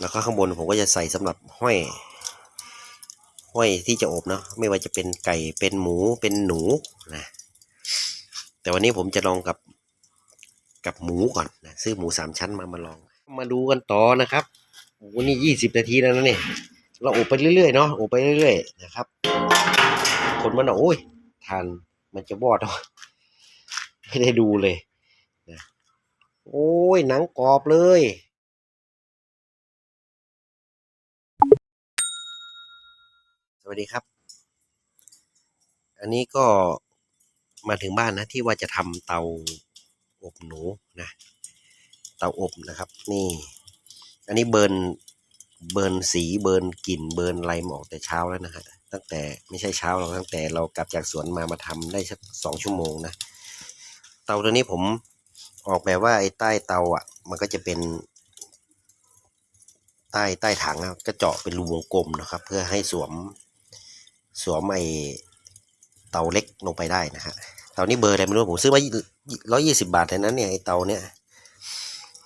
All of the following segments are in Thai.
แล้วก็ข้างบนผมก็จะใส่สำหรับห้อยห้อยที่จะอบเนาะไม่ว่าจะเป็นไก่เป็นหมูเป็นหนูนะแต่วันนี้ผมจะลองกับกับหมูก่อนนะซื้อหมูสามชั้นมามาลอง มาดูกันต่อนะครับวันนี้ยี่สิบนาทีแล้วนะเนี่ยเราอบไปเรื่อยๆเนาะอบไปเรื่อยๆนะครับ คนมันโอ้ยทานมันจะบอดเอาไม่ได้ดูเลยนะโอ้ยหนังกรอบเลย ส วัสดีครับ อันนี้ก็มาถึงบ้านนะที่ว่าจะทำเตาอบหนูนะ เตาอบนะครับ นี่ อันนี้เบิร์นเบิร์นสีเบิร์นกลิ่นเบิร์นอะไรมออกแต่เช้าแล้วนะฮะตั้งแต่ไม่ใช่เช้าหรอกตั้งแต่เรากลับจากสวนมามาทำได้สักสองชั่วโมงนะ เตาตัวนี้ผมออกแบบว่าไอ้ใต้เตาอะ มันก็จะเป็นใต้ใต้ถังนะก็เจาะเป็นรูวงกลมนะครับ เพื่อให้สวม สวมไอเตาเล็กลงไปได้นะฮะเตานี้เบอร์อะไรไม่รู้ผมซื้อมาร้อยยี่สิบาทเท่านั้นเนี่ยไอเตาเนี่ย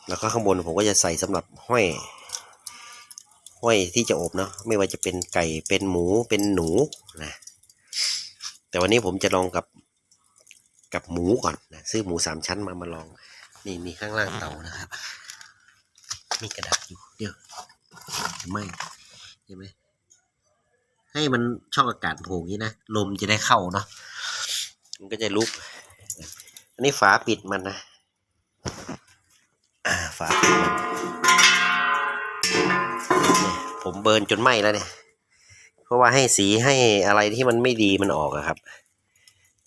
แล้วก็ข้างบนผมก็จะใส่สำหรับห้อย ห้อยที่จะอบเนาะไม่ว่าจะเป็นไก่เป็นหมูเป็นหนูนะแต่วันนี้ผมจะลองกับกับหมูก่อนนะซื้อหมูสามชั้นมามาลอง นี่มีข้างล่างเตานะครับ มีกระดาษอยู่เดี๋ยวไม่เห็นไหม ให้มันช่องอากาศโผล่งนี้นะลมจะได้เข้าเนาะมันก็จะลุก อันนี้ฝาปิดมันนะอ่าฝาปิดมันเนี่ยผมเบิร์นจนไหม้แล้วเนี่ย เพราะว่าให้สีให้อะไรที่มันไม่ดีมันออกอะครับ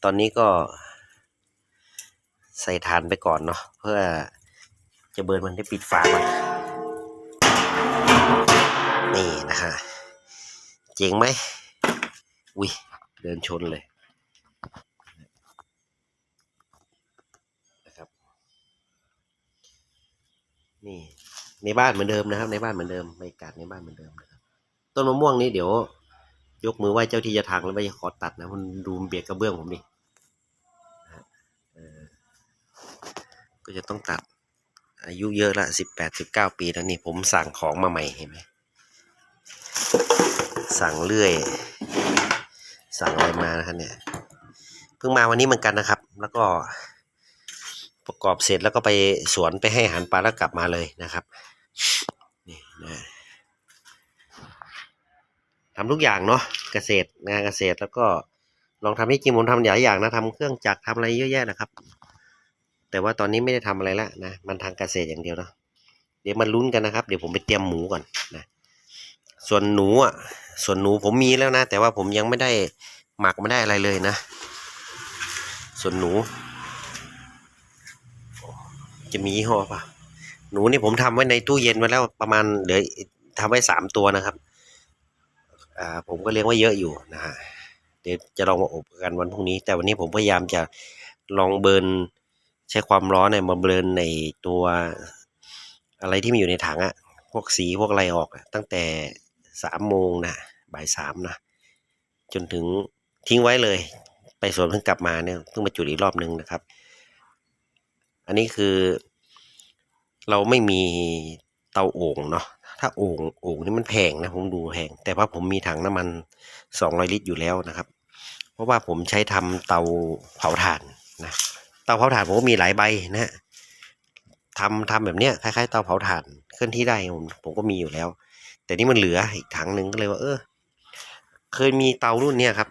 ตอนนี้ก็ ใส่ฐานไปก่อนเนาะเพื่อจะเบิร์นมันได้ปิดฝามันนี่นะฮะ เจ๋งไหมอุ้ยเดินชนเลยนะครับ นี่ในบ้านเหมือนเดิมนะครับ ในบ้านเหมือนเดิมบรรยากาศในบ้านเหมือนเดิมนะครับ ต้นมะม่วงนี้เดี๋ยว ยกมือไหว้เจ้าที่จะทางแล้วไม่ขอตัดนะมันดูมเบียดกระเบื้องผมดินะฮะเออก็จะต้องตัดอายุเยอะละสิบแปดสิบเก้าปีแล้วนี่ผมสั่งของมาใหม่เห็นไหม สั่งเรื่อย สั่งอะไรมานะครับเนี่ย เพิ่งมาวันนี้เหมือนกันนะครับ แล้วก็ประกอบเสร็จแล้วก็ไปสวนไปให้อาหารปลาแล้วกลับมาเลยนะครับ นี่นะทำทุกอย่างเนาะเกษตรงานเกษตรแล้วก็ลองทำให้จริงผมทำหลายอย่างนะทำเครื่องจักรทำอะไรเยอะแยะนะครับ แต่ว่าตอนนี้ไม่ได้ทำอะไรละนะมันทางเกษตรอย่างเดียวเนาะเดี๋ยวมาลุ้นกันนะครับ เดี๋ยวผมไปเตรียมหมูก่อนนะ ส่วนหนูอะ ส่วนหนูผมมีแล้วนะ แต่ว่าผมยังไม่ได้หมักไม่ได้อะไรเลยนะ ส่วนหนู จะมียี่ห้อปะหนูนี่ผมทำไว้ในตู้เย็นไว้แล้วประมาณเหลือทำไว้สามตัวนะครับ อ่า ผมก็เลี้ยงไว้เยอะอยู่นะฮะ เดี๋ยวจะลองมาอบกันวันพรุ่งนี้ แต่วันนี้ผมพยายามจะลองเบิร์นใช้ความร้อนเนี่ยมาเบิร์นในตัวอะไรที่มีอยู่ในถังอะพวกสีพวกอะไรออกตั้งแต่ สามโมงนะบ่ายสามนะจนถึงทิ้งไว้เลย ไปสวนเพิ่งกลับมาเนี่ยเพิ่งมาจุดอีกรอบนึงนะครับ อันนี้คือ เราไม่มีเตาโอ่งเนาะถ้าโอ่งโอ่งนี่มันแพงนะผมดูแพงแต่ว่าผมมีถังน้ำมันสองร้อยลิตรอยู่แล้วนะครับ เพราะว่าผมใช้ทำเตาเผาถ่านนะเตาเผาถ่านผมก็มีหลายใบนะฮะ ทำทำแบบเนี้ยคล้ายๆเตาเผาถ่านเคลื่อนที่ได้ผมผมก็มีอยู่แล้ว แต่นี่มันเหลืออีกถังหนึ่งก็เลยว่า เออ เคยมีเตารุ่นเนี้ยครับ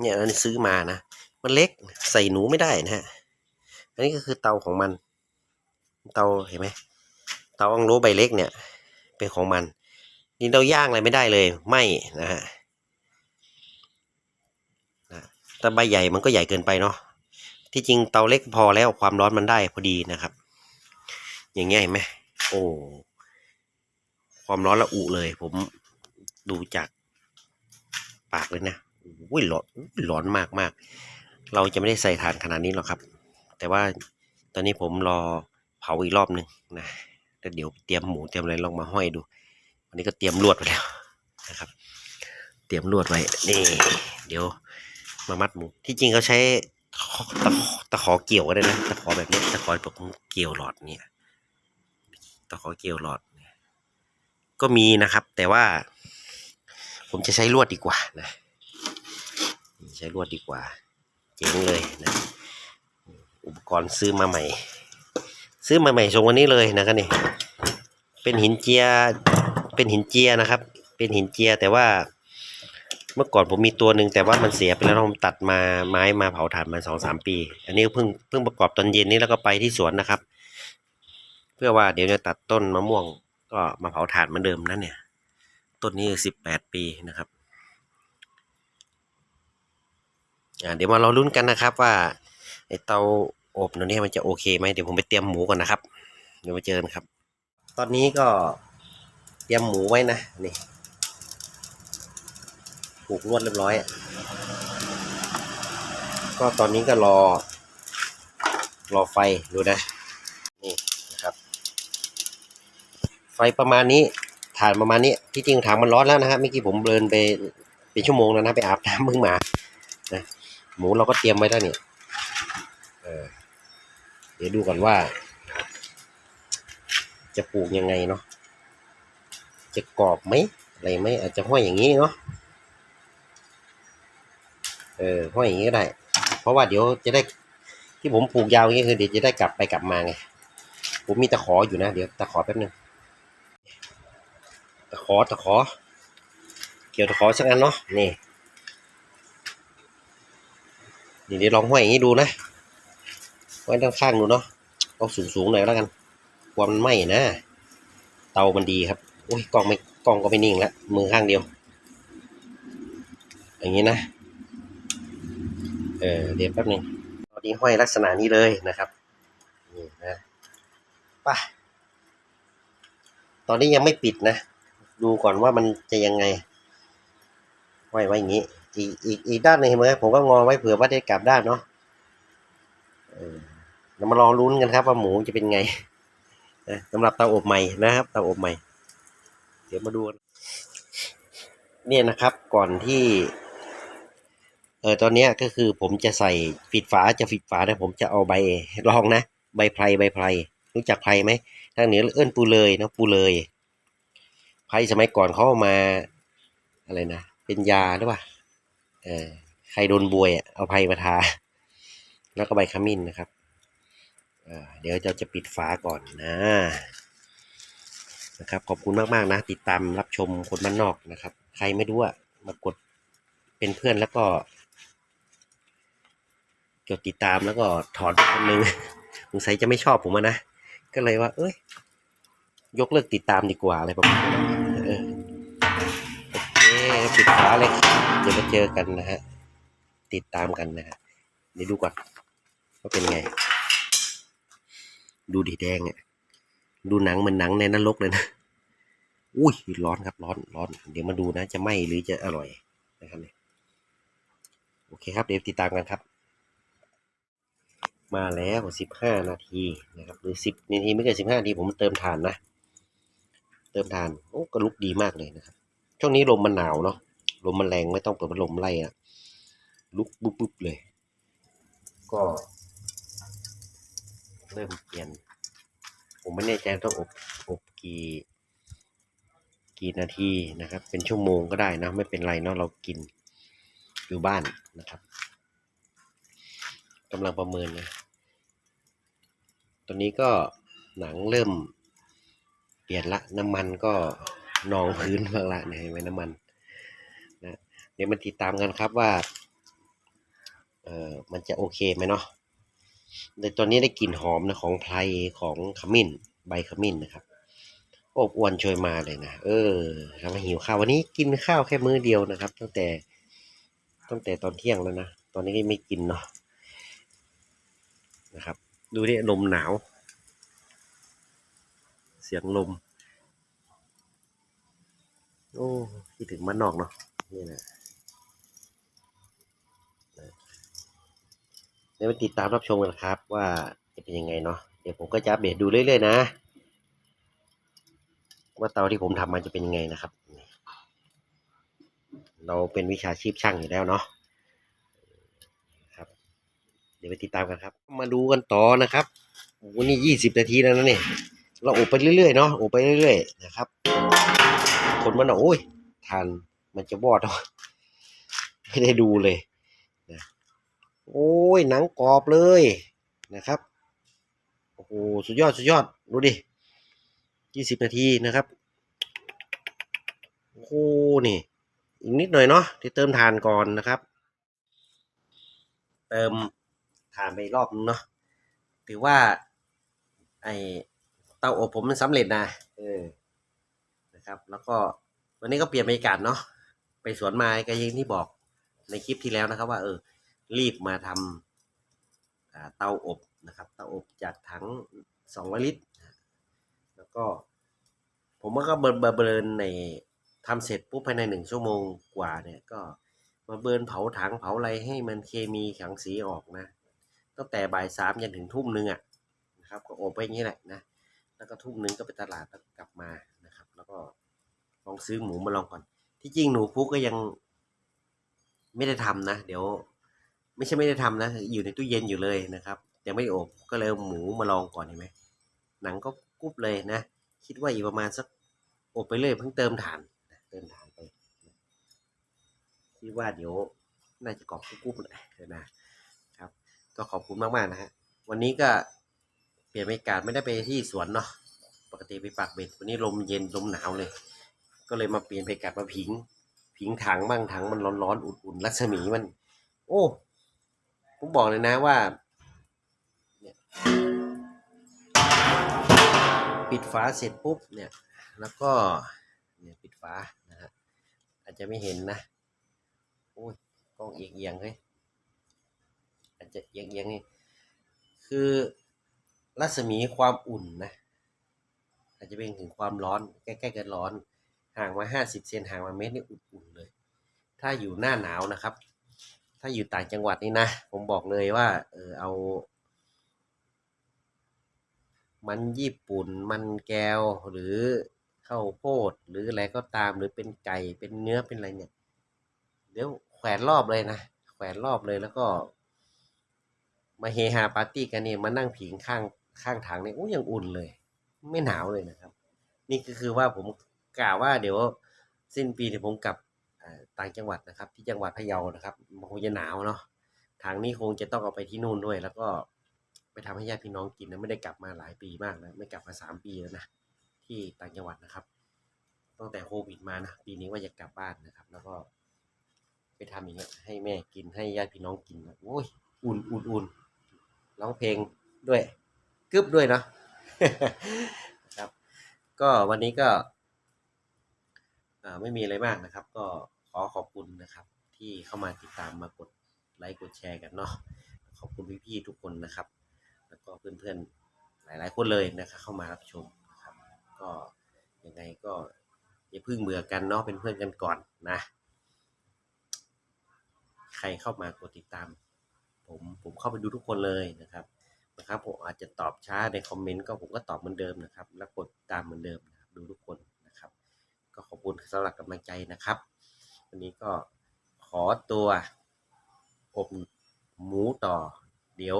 เนี่ยอันนี้ซื้อมานะมันเล็กใส่หนูไม่ได้นะฮะอันนี้ก็คือเตาของมัน เตาเห็นไหมเตาอังโลใบเล็กเนี่ย เป็นของมันนี่เราย่างอะไรไม่ได้เลยไม่นะฮะนะแต่ใบใหญ่มันก็ใหญ่เกินไปเนาะที่จริงเตาเล็กพอแล้วความร้อนมันได้พอดีนะครับ อย่างเงี้ยเห็นไหมโอ้ความร้อนระอุเลย ผมดูจากปากเลยนะอุ้ยร้อนร้อนมากมากเราจะไม่ได้ใส่ถ่านขนาดนี้หรอกครับ แต่ว่าตอนนี้ผมรอเผาอีกรอบหนึ่งนะแล้วเดี๋ยวเตรียมหมูเตรียมอะไรลองมาห้อยดู วันนี้ก็เตรียมลวดไว้แล้วนะครับ เตรียมลวดไว้นี่เดี๋ยวมามัดหมู ที่จริงเขาใช้ตะตะขอเกี่ยวก็ได้นะตะขอแบบนี้ตะขอแบบเกี่ยวหลอดเนี่ย ตะขอเกี่ยวหลอดเนี่ยก็มีนะครับ แต่ว่า ผมจะใช้ลวดดีกว่านะใช้ลวดดีกว่า เจ๋งเลยนะอุปกรณ์ซื้อมาใหม่ ซื้อมาใหม่ส่งวันนี้เลยนะครับนี่เป็นหินเจียเป็นหินเจียนะครับ เป็นหินเจียแต่ว่าเมื่อก่อนผมมีตัวหนึ่งแต่ว่ามันเสียไปแล้วผมตัดมาไม้มาเผาถ่านมาสองสามปี อันนี้เพิ่งเพิ่งประกอบตอนเย็นนี้แล้วก็ไปที่สวนนะครับ เพื่อว่าเดี๋ยวจะตัดต้นมะม่วงก็มาเผาถ่านเหมือนเดิมนั่นเนี่ย ต้นนี้สิบแปดปีนะครับอ่าเดี๋ยวมาเราลุ้นกันนะครับว่าไอเตาอบตัวนี้มันจะโอเคไหมเดี๋ยวผมไปเตรียมหมูก่อนนะครับ เดี๋ยวมาเจอกันครับ ตอนนี้ก็เตรียมหมูไว้นะนี่ผูกลวดเรียบร้อย ก็ตอนนี้ก็รอ รอไฟดูนะ นี่นะครับ ไฟประมาณนี้ถ่านประมาณนี้ที่จริงถังมันร้อนแล้วนะครับเมื่อกี้ผมเดินไปเป็นชั่วโมงแล้วนะไปอาบน้ำเพิ่งมานะหมูเราก็เตรียมไว้แล้วเนี่ยเออเดี๋ยวดูก่อนว่า จะปลูกยังไงเนาะจะกรอบไหมอะไรไหมอาจจะห้อยอย่างนี้เนาะเออห้อยอย่างนี้ก็ได้ เพราะว่าเดี๋ยวจะได้ที่ผมปลูกยาวอย่างนี้คือเดี๋ยวจะได้กลับไปกลับมาไงผมมีตะขออยู่นะ เดี๋ยวตะขอแป๊บนึง ตะขอตะขอ เกี่ยวตะขอสักอันเนาะนี่นี่เดี๋ยวลองห้อยอย่างนี้ดูนะไว้ด้านข้างดูเนาะเอาสูงสูงๆหน่อยแล้วกันความมันไหม้นะ เตามันดีครับโอ้ยกล้องไม่กล้องก็ไม่นิ่งแล้วมือข้างเดียว อย่างนี้นะเออเดี๋ยวแป๊บนึงตอนนี้ห้อยลักษณะนี้เลยนะครับนี่นะไป่ะตอนนี้ยังไม่ปิดนะ ดูก่อนว่ามันจะยังไงไว้ไว้อย่างนี้ อีกอีกอีกด้านหนึงเห็นไหมผมก็งอไว้เผื่อว่าได้กลับด้านเนาะเออเรามาลองลุ้นกันครับ ว่าหมูจะเป็นไงนะสำหรับเตาอบใหม่นะครับเตาอบใหม่ เดี๋ยวมาดูเนี่ยนะครับก่อนที่เออตอนนี้ก็คือผมจะใส่ปิดฝาจะปิดฝานะผมจะเอาใบลองนะ ใบไพรใบไพรรู้จักไพรไหมทางเหนือเอิ้นปูเลยนะปูเลย ไพ่สมัยก่อนเขาเอามาอะไรนะ เป็นยาหรือเปล่าเออใครโดนบวยอะเอาไพ่มาทา แล้วก็ใบขมิ้นนะครับเเดี๋ยวเราจะปิดฝาก่อนนะนะครับ ขอบคุณมาก ๆ นะ ติดตามรับชมคนบ้านนอกนะครับ ใครไม่รู้อะมากดเป็นเพื่อนแล้วก็กดติดตามแล้วก็ถอนคนนึงสงสัยจะไม่ชอบผมนะ ก็เลยว่า เอ้ย ยกเลิกติดตามดีกว่าอะไรประมาณนี้เออโอเคปิดฝาเลยเดี๋ยวมาเจอกันนะฮะ ติดตามกันนะฮะเดี๋ยวดูก่อนว่าเป็นไง ดูดีแดงอะดูหนังเหมือนหนังในนรกเลยนะอุ้ยร้อนครับร้อนร้อน เดี๋ยวมาดูนะ จะไหมหรือจะอร่อยนะครับเนี่ยโอเคครับเดี๋ยวติดตามกันครับ มาแล้วสิบห้านาทีนะครับหรือสิบนาทีไม่เกินสิบห้านาทีผมเติมถ่านนะ เติมถ่านโอ้ก็ลุกดีมากเลยนะครับ ช่วงนี้ลมมันหนาวเนาะลมมันแรงไม่ต้องเปิดพัดลมไล่อะลุกปุ๊บปุ๊บเลย ก็ เริ่มเปลี่ยน ผมไม่แน่ใจต้องอบอบกี่กี่นาทีนะครับ เป็นชั่วโมงก็ได้นะ ไม่เป็นไรเนาะเรากินอยู่บ้านนะครับกำลังประเมินนะตอนนี้ก็หนังเริ่ม เปลี่ยนละน้ำมันก็นองพื้นบ้างละเนี่ยเห็นไหมน้ำมันนะเดี๋ยวมันติดตามกันครับว่าเออมันจะโอเคไหมเนาะในตอนนี้ได้กลิ่นหอมนะของไพรของขมิ้น ใบขมิ้นนะครับอบอวนช่วยมาเลยนะเออทำให้หิวข้าววันนี้กินข้าวแค่มื้อเดียวนะครับ ตั้งแต่ตั้งแต่ตอนเที่ยงแล้วนะ ตอนนี้ก็ไม่กินเนาะนะครับ ดูดิลมหนาว เสียงลม โอ้คิดถึงมันนอกเนาะนี่แหละเดี๋ยวมาติดตามรับชมกันครับ ว่าจะเป็นยังไงเนาะเดี๋ยวผมก็จะอัปเดตดูเรื่อยๆนะ ว่าเตาที่ผมทำมันจะเป็นยังไงนะครับ เราเป็นวิชาชีพช่างอยู่แล้วเนาะครับเดี๋ยวไปติดตามกันครับ มาดูกันต่อนะครับวันนี้ยี่สิบนาทีแล้วนะเนี่ย เราอบไปเรื่อยๆเนาะอบไปเรื่อยๆนะครับคนมันอะโอ้ยทานมันจะบอดเนาะไม่ได้ดูเลยนะโอ้ยหนังกรอบเลยนะครับโอ้โหสุดยอดสุดยอดดูดิยี่สิบนาทีนะครับโอ้โหนี่อีกนิดหน่อยเนาะที่เติมทานก่อนนะครับ เติมทานไปรอบนึงเนาะถือว่าไอ เตาอบผมมันสำเร็จนะเออนะครับ แล้วก็วันนี้ก็เปลี่ยนบรรยากาศเนาะไปสวนไม้ก็อยังที่บอกในคลิปที่แล้วนะครับ ว่าเออ รีบมาทำเตาอบนะครับเตาอบจากถังสองลิตร แล้วก็ ผมก็เบิร์นเบิร์นในทำเสร็จปุ๊บภายในหนึ่งชั่วโมงกว่าเนี่ยก็มาเบิร์นเผาถังเผาอะไรให้มันเคมีขังสีออกนะตั้งแต่บ่ายสามจนถึงทุ่มหนึ่งอะนะครับ ก็อบไปอย่างนี้แหละนะ แล้วก็ทุ่มหนึ่งก็ไปตลาดแล้วกลับมานะครับ แล้วก็ลองซื้อหมูมาลองก่อน ที่จริงหนูพุกก็ยัง ไม่ได้ทำนะ เดี๋ยว ไม่ใช่ไม่ได้ทำนะ อยู่ในตู้เย็นอยู่เลยนะครับ ยังไม่อบก็เลยเอาหมูมาลองก่อนเห็นไหมหนังก็กรุบเลยนะ คิดว่าอีกประมาณสักอบไปเลยเพิ่งเติมถ่านเติมถ่านไปคิดว่าเดี๋ยวน่าจะกรอบกรุบๆเลยนะครับ ก็ขอบคุณมากๆนะฮะวันนี้ก็ เปลี่ยนบรรยากาศไม่ได้ไปที่สวนเนาะปกติไปปักเบ็ดวันนี้ลมเย็นลมหนาวเลย ก็เลยมาเปลี่ยนบรรยากาศมาผิง ผิงถังบ้างถังมันร้อนๆอุ่นๆรัศมีมัน โอ้ผมบอกเลยนะว่าเนี่ยปิดฝาเสร็จปุ๊บเนี่ยแล้วก็เนี่ยปิดฝานะฮะอาจจะไม่เห็นนะโอ้ยกล้องเอียงๆเฮ้ยอาจจะเอียงๆนี่คือ รัศมีความอุ่นนะอาจจะเป็นถึงความร้อน ใกล้ๆกันร้อน ห่างมาห้าสิบเซนห่างมาเมตรนี่อุ่นๆเลย ถ้าอยู่หน้าหนาวนะครับ ถ้าอยู่ต่างจังหวัดนี่นะ ผมบอกเลยว่าเออเอา มันญี่ปุ่น มันแก้วหรือข้าวโพดหรืออะไรก็ตามหรือเป็นไก่เป็นเนื้อเป็นอะไรเนี่ย เดี๋ยวแขวนรอบเลยนะ แขวนรอบเลยแล้วก็ มาเฮฮาปาร์ตี้กันเนี่ยมานั่งผิงข้าง ข้างถังเนี่ยโอ้ยังอุ่นเลย ไม่หนาวเลยนะครับ นี่ก็คือว่าผมกล่าวว่าเดี๋ยวสิ้นปีเดี๋ยวผมกลับต่างจังหวัดนะครับ ที่จังหวัดพะเยานะครับคงจะหนาวเนาะทางนี้คงจะต้องเอาไปที่นู่นด้วย แล้วก็ไปทำให้ญาติพี่น้องกินนะไม่ได้กลับมาหลายปีมากนะไม่กลับมาสามปีแล้วนะที่ต่างจังหวัดนะครับตั้งแต่โควิดมานะปีนี้ว่าจะกลับบ้านนะครับ แล้วก็ ไปทำอย่างเงี้ยให้แม่กินให้ญาติพี่น้องกินนะโอ้ยอุ่นอุ่นอุ่นร้องเพลงด้วย กึบด้วยเนาะครับ ก็วันนี้ก็ไม่มีอะไรมากนะครับ ก็ขอขอบคุณนะครับ ที่เข้ามาติดตามมากดไลค์กดแชร์กันเนาะขอบคุณพี่ๆทุกคนนะครับ แล้วก็เพื่อนๆหลายๆคนเลยนะครับเข้ามารับชมนะครับ ก็ยังไงก็อย่าพิ่งเบื่อกันเนาะเป็นเพื่อนกันก่อนนะ ใครเข้ามากดติดตาม ผมผมเข้าไปดูทุกคนเลยนะครับ นะครับผมอาจจะตอบช้าในคอมเมนต์ก็ผมก็ตอบเหมือนเดิมนะครับ แล้วกดตามเหมือนเดิมนะครับดูทุกคนนะครับ ก็ขอบคุณสำหรับกำลังใจนะครับ วันนี้ก็ขอตัวอบหมูต่อ เดี๋ยว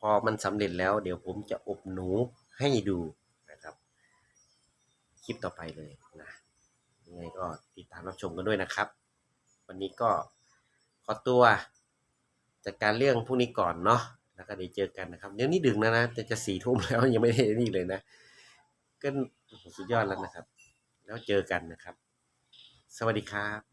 พอมันสำเร็จแล้ว เดี๋ยวผมจะอบหนูให้ดูนะครับ คลิปต่อไปเลยนะยังไงก็ติดตามรับชมกันด้วยนะครับ วันนี้ก็ขอตัวจัดการเรื่องพวกนี้ก่อนเนาะ แล้วก็เดี๋ยวเจอกันนะครับเดี๋ยวนี้ดึกแล้วนะจะจะสี่ทุ่มแล้วยังไม่ได้นี่เลยนะก็สุดยอดแล้วนะครับ แล้วเจอกันนะครับ สวัสดีครับ